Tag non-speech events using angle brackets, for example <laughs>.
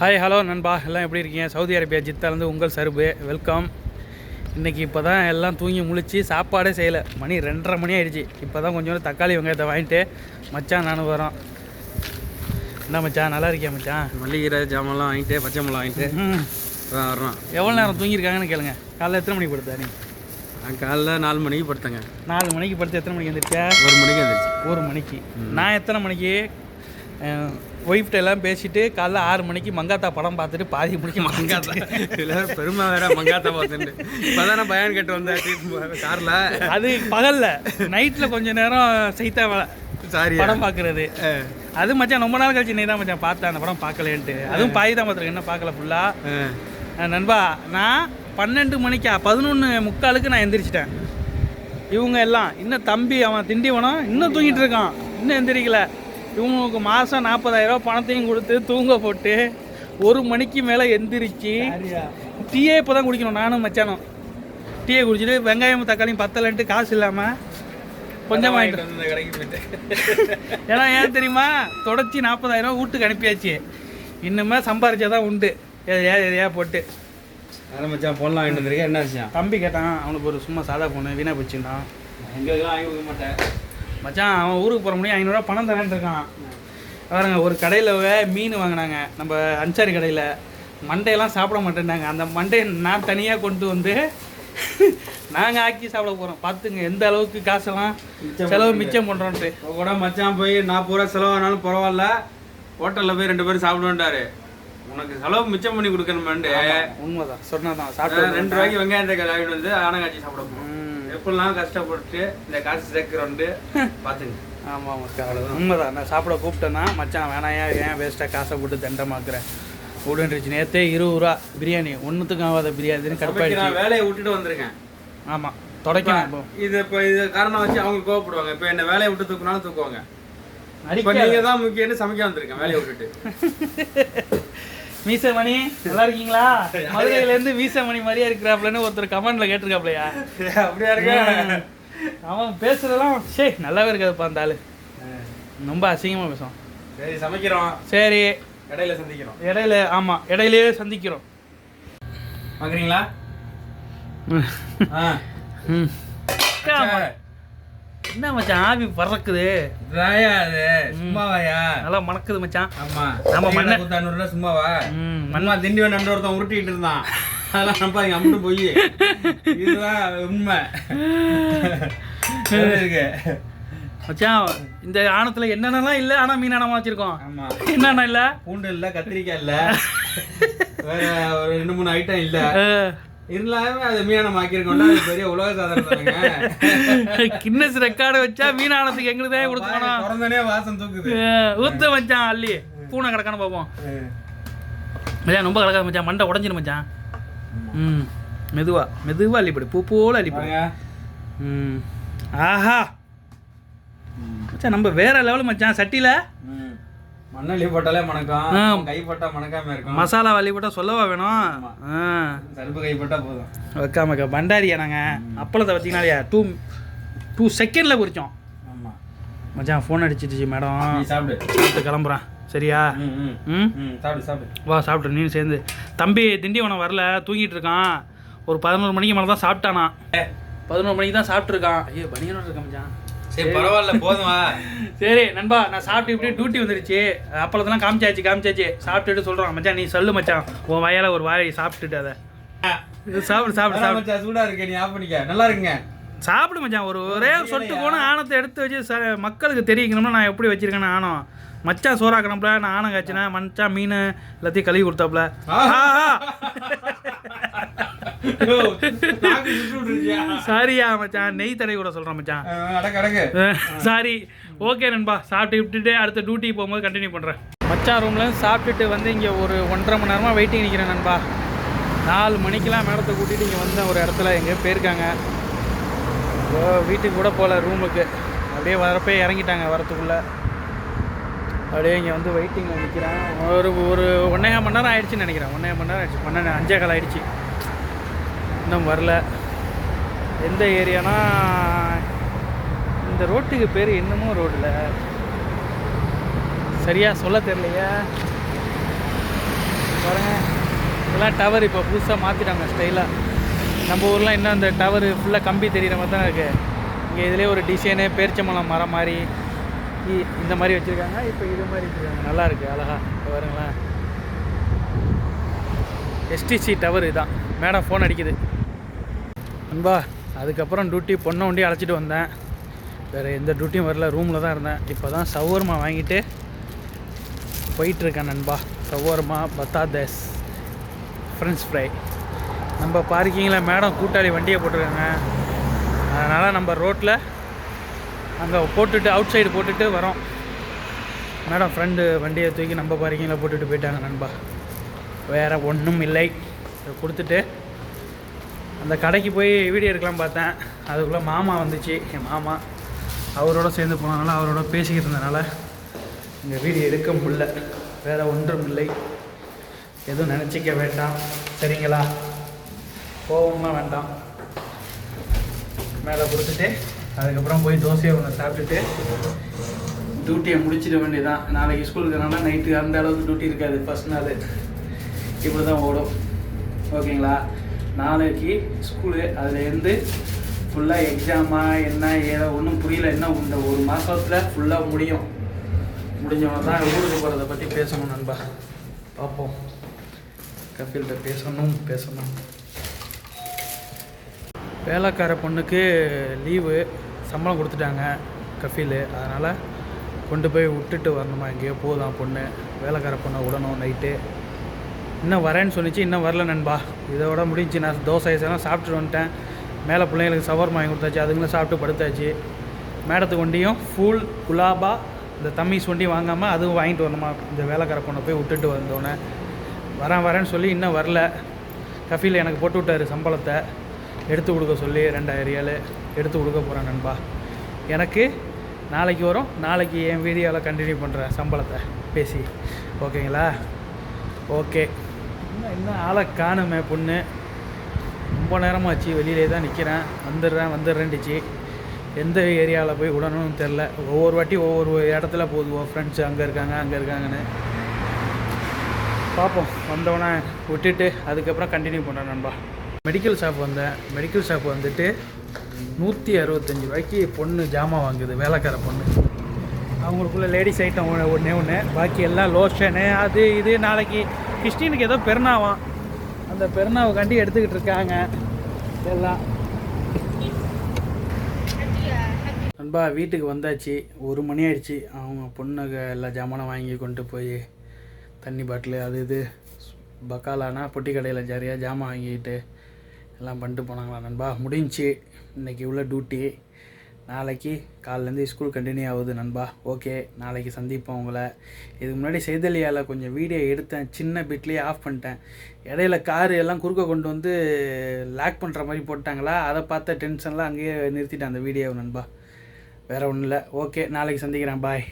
Hi hello நண்பா. எல்லாம் எப்படி இருக்கீங்க? சவுதி அரேபியா ஜித்தாலேருந்து உங்கள் சருபு. வெல்கம் இன்றைக்கி இப்போ தான் எல்லாம் தூங்கி முழிச்சு சாப்பாடே செய்யலை. மணி ரெண்டரை மணி ஆயிடுச்சு. இப்போ தான் கொஞ்சோண்டு தக்காளி வெங்காயத்தை வாங்கிட்டு மச்சான் நானும் வரோம் என்ன மச்சான் நல்லா இருக்கியா மச்சான்? மல்லிகீரை ஜாமான்லாம் வாங்கிட்டு பச்சை மிளகா வாங்கிட்டு ம் அதான் வர்றோம். எவ்வளோ நேரம் தூங்கியிருக்காங்கன்னு கேளுங்க. காலைல எத்தனை மணிக்கு படுத்தா நீ? நான் காலைல நாலு மணிக்கு படுத்தேங்க. நாலு மணிக்கு படுத்து எத்தனை மணிக்கு வந்துருச்சா ஒரு மணிக்கு வந்துருச்சு ஒரு மணிக்கு. நான் எத்தனை மணிக்கு? ஒய்ஃப்ட்ட எல்லாம் பேசிட்டு காலைல ஆறு மணிக்கு மங்காத்தா படம் பார்த்துட்டு பாதி மணிக்கு மங்காத்தா. எல்லாரும் பெருமை வேற மங்காத்தா பார்த்துட்டு. இப்போதான் நான் பயான் கேட்டு வந்தேன். காரில். அது பகல்ல. நைட்ல கொஞ்ச நேரம் சைத்தா வேலை. சாரி படம் பார்க்கறது. அது மச்சான் ரொம்ப நாள் கழிச்சு நீ தான் மச்சான் பார்த்தேன் அந்த படம் பார்க்கலேன்ட்டு அதுவும் பாதி தான் பார்த்துருக்கேன். என்ன பார்க்கல ஃபுல்லா நண்பா நான் பன்னெண்டு மணிக்கா பதினொன்று முக்காலுக்கு நான் எந்திரிச்சிட்டேன். இவங்க எல்லாம் இன்னும் தம்பி அவன் திண்டிவனம் இன்னும் தூங்கிட்டு இருக்கான். இன்னும் எந்திரிக்கல. இவங்களுக்கு மாதம் நாற்பதாயிரரூபா பணத்தையும் கொடுத்து தூங்க போட்டு ஒரு மணிக்கு மேலே எந்திரிச்சு டீயே இப்போ தான் குடிக்கணும் நானும் மச்சானும். டீயை குடிச்சிட்டு வெங்காயம் தக்காளியும் பத்தலைன்ட்டு காசு இல்லாமல் கொஞ்சம் வாங்கிட்டு வந்து கடைக்கு போயிட்டு. <laughs> ஏன்னா ஏன் தெரியுமா? தொடச்சி நாற்பதாயிரம் வீட்டுக்கு அனுப்பியாச்சு. இன்னுமே சம்பாரிச்சா தான் உண்டு எதையா எதையா போட்டு. வேலை மச்சான் ஃபோன்லாம் வாங்கிட்டு வந்திருக்கேன் என்ன விஷயம்? தம்பி கேட்டான் அவனுக்கு ஒரு சும்மா சாதா ஃபோனு வீணா போச்சுட்டான் எங்களுக்கெல்லாம் வாங்கி கொடுக்க மாட்டேன். மச்சான் அவன் ஊருக்கு போகிற முடியும் ஐநூறுரூவா பணம் தரேன் இருக்கான். பாருங்க ஒரு கடையில் மீன் வாங்கினாங்க. நம்ம அன்சாரி கடையில். மண்டையெல்லாம் சாப்பிட மாட்டேன்னாங்க அந்த மண்டையை நான் தனியாக கொண்டு வந்து நாங்கள் ஆக்கி சாப்பிட போகிறோம் பார்த்துங்க எந்த அளவுக்கு காசெல்லாம் செலவு மிச்சம் பண்ணுறோன்ட்டு கூட மச்சான் போய் நாற்பது ரூபா செலவானாலும் பரவாயில்ல. ஹோட்டலில் போய் ரெண்டு பேரும் சாப்பிடுவேன்டாரு. உனக்கு செலவு மிச்சம் பண்ணி கொடுக்கணுமாண்டு உண்மைதான். சொன்னதான் சாப்பிட்டு ரெண்டு ரூபாய்க்கு வெங்காயம் தக்காளி வாங்கிட்டு வந்து ஆனங்காட்சி சாப்பிட போகிறோம் ம். எப்படிலாம் கஷ்டப்பட்டு இந்த காசு சேர்க்கிறோண்டு பார்த்துங்க. ஆமாம் மக்கா உண்மைதான். நான் சாப்பிட கூப்பிட்டேன்னா மச்சான் வேணாம் ஏன் வேஸ்ட்டாக காசை போட்டு தண்டமாக்குறேன்? உடன்றிச்சு நேற்றே இருபது ரூபா பிரியாணி ஒன்றுத்துக்கும் ஆகாத பிரியாணின்னு கடுப்பாயிடுச்சு. நான் வேலையை விட்டுட்டு வந்திருக்கேன். ஆமாம் தொடக்கணும் இது இப்போ இது காரணம் வச்சு அவங்க கோவப்படுவாங்க. இப்போ என்ன வேலையை விட்டு தூக்குனாலும் தூக்குவாங்க. இப்போ அடிக்க நீங்க தான் முக்கியம்னு சமைக்க வந்திருக்கேன் வேலையை விட்டுட்டு. <laughs> மீசமணி நல்லா இருக்கீங்களா? மதுரையிலேருந்து மீசமணி மாதிரியே இருக்கிறாப்லன்னு ஒருத்தர் கமெண்ட்ல கேட்டிருக்காப்லையா அப்படியா இருக்க? அவன் பேசுறதெல்லாம் சே நல்லாவே இருக்காதுப்பா அந்த ஆளு. ரொம்ப அசிங்கமாக பேசுவான். சரி சமைக்கிறோம். சரி. கடையில சந்திக்கிறோம். இடையில ஆமாம் இடையிலேயே சந்திக்கிறோம். வாங்குறீங்களா ஆ. ம். என்ன மச்சான் ஆவி பறக்குது? இதாயா அது? சும்மாவாயா? நல்லா மணக்குது மச்சான். ஆமா. நம்ம மண்ணை- மண்ண ரூபா சும்மாவா? மண்ணா திண்டிவன் நண்டு ஒருத்தன் உருட்டிட்டு இருந்தான். அதெல்லாம் நம்பாதீங்க அம்முட்டு போய். இதுதான் உண்மை. இருக்கு? மச்சான் இந்த ஆணத்துல என்னென்னலாம் இல்லை ஆனால் மீனானமா வச்சிருக்கோம். ஆமா. என்னென்ன இல்லை? பூண்டு இல்ல கத்திரிக்காய் இல்ல. வேற ஒரு ரெண்டு மூணு ஐட்டம் இல்ல. இருந்தாலுமே அது மீனம் ஆக்கியிருக்கோம்னா பெரிய உலக சாதனை <laughs> கின்னஸ் ரெக்கார்டு வச்சா மீனானத்துக்கு எங்களுக்கு தான் கொடுக்கணும் திறந்தனே வாசம் தூக்குது. ஊத்த மச்சான் அள்ளி. பூனை கிடக்கானு பார்ப்போம். மச்சான் ரொம்ப கிடக்காது மச்சான். மண்டை உடஞ்சிடும் மச்சான். ம் மெதுவா. மெதுவா அள்ளிப்படு பூ போல அள்ளிப்படு. ம். ஆஹா. மச்சான் நம்ம வேற லெவல் மச்சான். சட்டியில். மண்ணள்ளி போட்டாலே மணக்கம். கை போட்டா மணக்காம இருக்கும். மசாலா வள்ளி போட்டால் சொல்லவா வேணும்? சருப்பு கை போட்டா போதும். வைக்காமக்கா பண்டாரியா நாங்கள் அப்பளத்தை பார்த்தீங்கன்னா டூ டூ செகண்டில் குறித்தோம் ஆமா. மச்சான் ஃபோன் அடிச்சிடுச்சு மேடம் சாப்பிட்டு கிளம்புறேன். சரியா? ம் சாப்பிடு சாப்பிடு. வா சாப்பிட்டு நீ சேர்ந்து. தம்பி திண்டிவனம் வரல. தூங்கிட்டு இருக்கான். ஒரு பதினோரு மணிக்கு மேலே தான் சாப்பிட்டானா பதினோரு மணிக்கு தான் சாப்பிட்ருக்கான் ஐயோ பனியனோட இருக்க மச்சான். சரி பரவாயில்ல போதும் சரி நண்பா நான் சாப்பிட்டு இப்படி டியூட்டி வந்துருச்சு. அப்பளத்தெல்லாம் காமிச்சாச்சு காமிச்சாச்சு. சாப்பிட்டுட்டு சொல்கிறான் மச்சான் நீ சொல்லு மச்சான். உன் வாயால் ஒரு வாயை சாப்பிட்டுட்டு அதை. சாப்பிடு சாப்பிடு சாப்பிடு. மச்சான், சூடா இருக்கு நீ ஆஃப் பண்ணிக்க. நல்லா இருக்குங்க. சாப்பிடு மச்சான். ஒரு ஒரே சொட்டு போன ஆணத்தை எடுத்து வச்சு மக்களுக்கு தெரிவிக்கணும்னா நான் எப்படி வச்சிருக்கேன்னு ஆணம் மச்சான் சோறாக்கணும்ல நான் ஆணம் காய்ச்சினேன். மச்சான் மீன் எல்லாத்தையும் கழுவி கொடுத்தாப்புல. ஆஹா. ஆஹா. ஐயோ, நாக்கு சுட்டு விட்டுருச்சியா? சாரியா மச்சான். நெய் தடவை கூட சொல்கிறேன் மச்சான். சாரி. ஓகே நண்பா. சாப்பிட்டு விட்டுட்டு அடுத்த டியூட்டி போகும்போது கண்டினியூ பண்ணுறேன் மச்சான் ரூமில் சாப்பிட்டுட்டு வந்து இங்கே ஒரு ஒன்றரை மணி நேரமாக வெயிட்டிங் நிற்கிறேன் நண்பா. நாலு மணிக்கெலாம் மேடத்தை கூட்டிகிட்டு இங்கே வந்தேன் ஒரு இடத்துல எங்கேயோ போயிருக்காங்க. வீட்டுக்கு கூட போகல ரூமுக்கு அப்படியே வரப்பே இறங்கிட்டாங்க வரத்துக்குள்ளே. அப்படியே இங்கே வந்து வெயிட்டிங்கில் நிற்கிறேன் ஒரு ஒரு ஒன்றே மணி நேரம் ஆயிடுச்சுன்னு நினைக்கிறேன். ஒன்றே மணி நேரம் ஆயிடுச்சு. பன்னெண்டு அஞ்சே கால் ஆயிடுச்சு. இன்னும் வரல. எந்த ஏரியானா இந்த ரோட்டுக்கு பேர் இன்னமும் ரோடில். சரியாக சொல்ல தெரியலையா. இதெல்லாம் டவர் இப்போ புதுசாக மாற்றிட்டாங்க ஸ்டைலாக நம்ம ஊர்லாம் இன்னும் அந்த டவர் ஃபுல்லாக கம்பி தெரியிற மாதிரி தான் இருக்குது இங்கே இதுலேயே ஒரு டிசைனு பேரிச்சம்பழம் மரம் மாதிரி இந்த மாதிரி வச்சுருக்காங்க. இப்போ இது மாதிரி வச்சுருக்காங்க. நல்லாயிருக்கு அழகா. இப்போ வருங்களேன் எஸ்டிசி டவர் இதான். மேடம் ஃபோன் அடிக்குது. அன்பா அதுக்கப்புறம் டியூட்டி பொண்ணை ஒண்டி அழைச்சிட்டு வந்தேன். வேறு எந்த டியூட்டியும் வரல ரூமில் தான் இருந்தேன். இப்போ தான் சவர்மா வாங்கிட்டு போயிட்டுருக்கேன் நண்பா. சவர்மா பத்தாதேஸ் ஃப்ரெஞ்ச் ஃப்ரை நம்ம பார்க்கிங்கில் மேடம் கூட்டாளி வண்டியை போட்டிருக்காங்க. அதனால் நம்ம ரோட்டில் அங்கே போட்டுட்டு அவுட் சைடு போட்டுட்டு வரோம். மேடம் ஃப்ரெண்டு வண்டியை தூக்கி நம்ம பார்க்கிங்கில் போட்டுட்டு போயிட்டாங்க நண்பா. வேறு ஒன்றும் இல்லை. கொடுத்துட்டு அந்த கடைக்கு போய் வீடியோ எடுக்கலாம் பார்த்தேன். அதுக்குள்ளே மாமா வந்துச்சு. என் மாமா அவரோட சேர்ந்து போனதுனால அவரோட பேசிக்கிட்டு இருந்தனால இங்கே வீடியோ எடுக்க முடியல. வேறு ஒன்றும் இல்லை. எதுவும் நினச்சிக்க வேண்டாம். சரிங்களா? கோபம்லாம் வேண்டாம். மேலே கொடுத்துட்டு அதுக்கப்புறம் போய் தோசையை ஒன்று சாப்பிட்டுட்டு டியூட்டியை முடிச்சிட வேண்டியதான் நாளைக்கு ஸ்கூல் இருக்கிறனால நைட்டு அந்த அளவுக்கு டியூட்டி இருக்காது. ஃபஸ்ட் நாள். இப்படி தான் ஓடும் ஓகேங்களா நாளைக்கு ஸ்கூலு அதுலேருந்து ஃபுல்லாக எக்ஸாமா என்ன ஏதோ ஒன்றும் புரியல. என்ன இந்த ஒரு மாதத்தில் ஃபுல்லாக முடியும். முடிஞ்சவங்க தான் ஊருக்கு போகிறத பற்றி பேசணும் நண்பா. பார்ப்போம். கபில்கிட்ட பேசணும் பேசணும். வேலைக்கார பொண்ணுக்கு லீவு சம்பளம் கொடுத்துட்டாங்க கஃபீல் அதனால் கொண்டு போய் விட்டுட்டு வரணுமா? எங்கேயோ போதும் பொண்ணு. வேலைக்கார பொண்ணை விடணும் நைட்டு இன்னும் வரேன்னு சொல்லிச்சு இன்னும் வரல நண்பா. இதோட முடிஞ்சு நான் தோசை எல்லாம் சாப்பிட்டுட்டு வந்துட்டேன். மேலே பிள்ளைங்களுக்கு சவர் வாங்கி கொடுத்தாச்சு. அதுங்களும் சாப்பிட்டு படுத்தாச்சு. மேடத்துக்கு வண்டியும் ஃபுல் குலாபா இந்த தம்மிஸ் வண்டி வாங்காமல் அதுவும் வாங்கிட்டு வரணுமா? இந்த வேலைக்கார பொண்ணை போய் விட்டுட்டு வந்தோடனே வரேன் வரேன்னு சொல்லி இன்னும் வரல. கஃபியில் எனக்கு போட்டு விட்டாரு சம்பளத்தை. எடுத்து கொடுக்க சொல்லி ரெண்டாயிரம் ரியாலு எடுத்து கொடுக்க போகிறேன் நண்பா. எனக்கு நாளைக்கு வரும். நாளைக்கு என் வீடியோவில் கண்டினியூ பண்ணுறேன் சம்பளத்தை. பேசி. ஓகேங்களா? ஓகே. இன்னும் இன்னும் ஆளை காணுமே பொண்ணு? ரொம்ப நேரமாச்சு வெளியிலே தான் நிற்கிறேன் வந்துடுறேன் வந்துடுறேன்டுச்சு எந்த ஏரியாவில் போய் விடணும்னு தெரில. ஒவ்வொரு வாட்டி ஒவ்வொரு இடத்துல போதுவோம் ஃப்ரெண்ட்ஸ் அங்கே இருக்காங்க அங்கே இருக்காங்கன்னு. பார்ப்போம். வந்தவொடனே விட்டுட்டு அதுக்கப்புறம் கண்டினியூ பண்ணுறேன் நண்பா. மெடிக்கல் ஷாப் வந்தேன். மெடிக்கல் ஷாப் வந்துட்டு நூற்றி அறுபத்தஞ்சி ரூபாய்க்கு பொண்ணு ஜாமான் வாங்குது வேலைக்கார பொண்ணு. அவங்களுக்குள்ள லேடிஸ் ஐட்டம் ஒன்று ஒன்றே ஒன்று பாக்கி எல்லாம் லோஷனு அது இது நாளைக்கு கிறிஸ்டினுக்கு ஏதோ பெருநாவாம். அந்த பெருநாவை கண்டி எடுத்துக்கிட்டு இருக்காங்க. எல்லாம். நண்பா வீட்டுக்கு வந்தாச்சு. ஒரு மணி ஆயிடுச்சு. அவங்க பொண்ணுக்கு எல்லா ஜாமானும் வாங்கி கொண்டு போய் தண்ணி பாட்டிலு அது இது பக்காலானா பொட்டி கடையில் ஜாரியாக ஜாமான் வாங்கிட்டு எல்லாம் பண்ணிட்டு போனாங்களா நண்பா. முடிஞ்சுச்சு. இன்னைக்கு உள்ள டியூட்டி நாளைக்கு காலிலேருந்து ஸ்கூல் கண்டினியூ ஆகுது நண்பா. ஓகே நாளைக்கு சந்திப்போம் உங்களை. இதுக்கு முன்னாடி செய்தலியால் கொஞ்சம் வீடியோ எடுத்தேன். சின்ன பிட்லேயே ஆஃப் பண்ணிட்டேன். இடையில காரு எல்லாம் குறுக்க கொண்டு வந்து லாக் பண்ணுற மாதிரி போட்டாங்களா? அதை பார்த்த டென்ஷன்லாம் அங்கேயே நிறுத்திட்டேன் அந்த வீடியோவை நண்பா. வேறு ஒன்றும் இல்லை. ஓகே நாளைக்கு சந்திக்கிறேன். பாய்